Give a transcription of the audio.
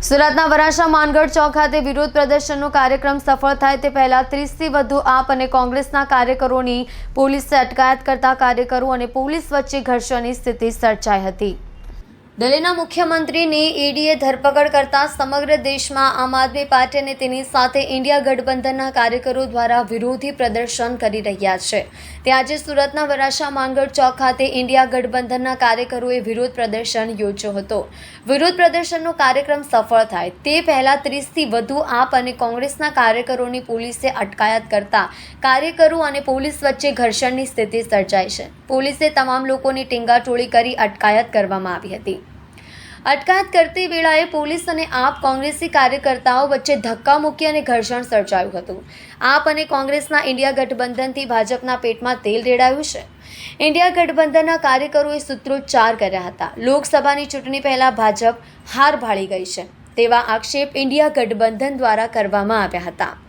સુરતના વરાછા માનગઢ ચોક ખાતે વિરોધ પ્રદર્શનનો કાર્યક્રમ સફળ થાય તે પહેલા ત્રીસથી વધુ આપ અને કોંગ્રેસના કાર્યકરોની પોલીસે અટકાયત કરતા કાર્યકરો અને પોલીસ વચ્ચે ઘર્ષણની સ્થિતિ સર્જાઈ હતી. દિલ્હીના મુખ્યમંત્રીની ઈડીએ ધરપકડ કરતા સમગ્ર દેશમાં આમ આદમી પાર્ટી અને તેની સાથે ઇન્ડિયા ગઠબંધનના કાર્યકરો દ્વારા વિરોધી પ્રદર્શન કરી રહ્યા છે. તે આજે સુરતના વરાછા માંગડ ચોક ખાતે ઇન્ડિયા ગઠબંધનના કાર્યકરોએ વિરોધ પ્રદર્શન યોજ્યો હતો. વિરોધ પ્રદર્શનનો કાર્યક્રમ સફળ થાય. તે પહેલા ત્રીસથી વધુ આપ અને કોંગ્રેસના કાર્યકરોની પોલીસે અટકાયત કરતા કાર્યકરો અને પોલીસ વચ્ચે ઘર્ષણની સ્થિતિ સર્જાઈ છે. પોલીસે તમામ લોકોની ટીંગાટોળી કરી અટકાયત કરવામાં આવી હતી. અટકાયત કરતી વેળાએ પોલીસ અને આપ કોંગ્રેસી કાર્યકર્તાઓ વચ્ચે ધક્કા મૂકી અને ઘર્ષણ સર્જાયું હતું. આપ અને કોંગ્રેસના ઇન્ડિયા ગઠબંધનથી ભાજપના પેટમાં તેલ રેડાયું છે. ઇન્ડિયા ગઠબંધનના કાર્યકરોએ સૂત્રોચ્ચાર કર્યા હતા. લોકસભાની ચૂંટણી પહેલાં ભાજપ હાર ભાળી ગઈ છે. તેવા આક્ષેપ ઇન્ડિયા ગઠબંધન દ્વારા કરવામાં આવ્યા હતા.